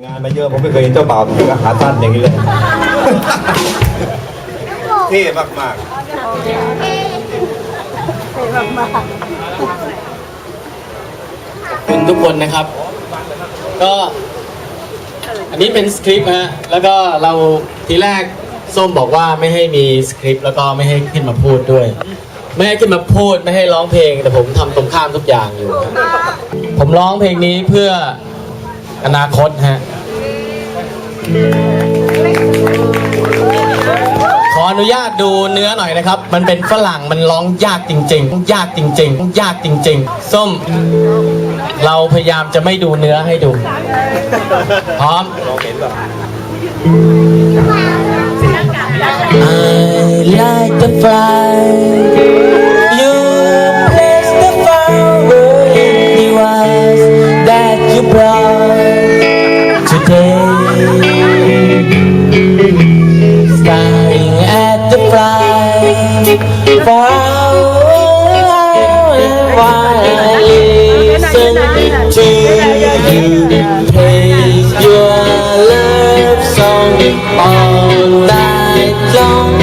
งานมาเยอะผมไม่เคยเห็นเจ้าบ่าวถึงกับขาสั้นอย่างนี้เลยเท่มากคุณทุกคนนะครับ ก็ อันนี้เป็นสคริปต์ฮะแล้วก็เราทีแรกส้มบอกว่าไม่ให้มีสคริปต์แล้วก็ไม่ให้ขึ้นมาพูดด้วย ไม่ให้ขึ้นมาพูดไม่ให้ร้องเพลง แต่ผมทำตรงข้ามทุกอย่างอยู่ครับผมร้องเพลงนี้เพื่อ อนาคตฮะ ขออนุญาตดูเนื้อหน่อยนะครับ มันเป็นฝรั่งมันร้องยากจริง ๆ ยากจริง ๆ ยากจริง ๆ ส้ม เราพยายามจะไม่ดูเนื้อให้ดู พร้อมๆลองเห็นแบบ I like to fly. All night long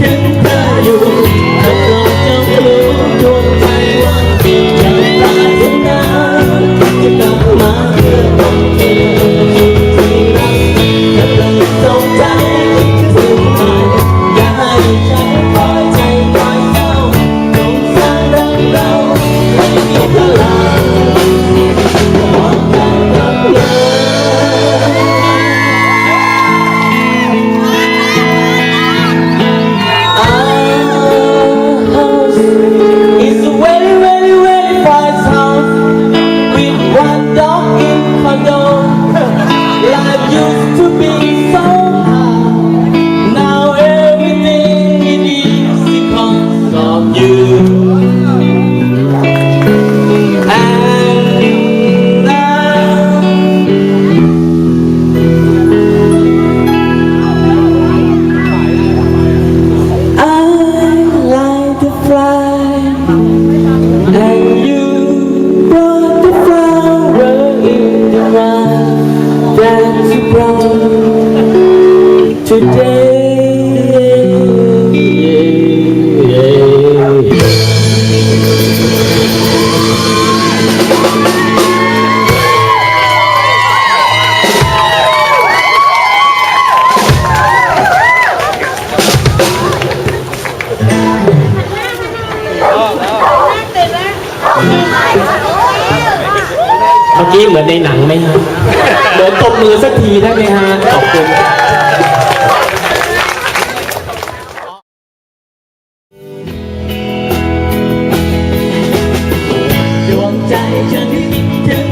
ถึงเธออยู่ เมื่อกี้เหมือนในหนังไหมฮะเหมือนตบมือสักทีได้ไหมฮะ ของใจฉันที่เธอ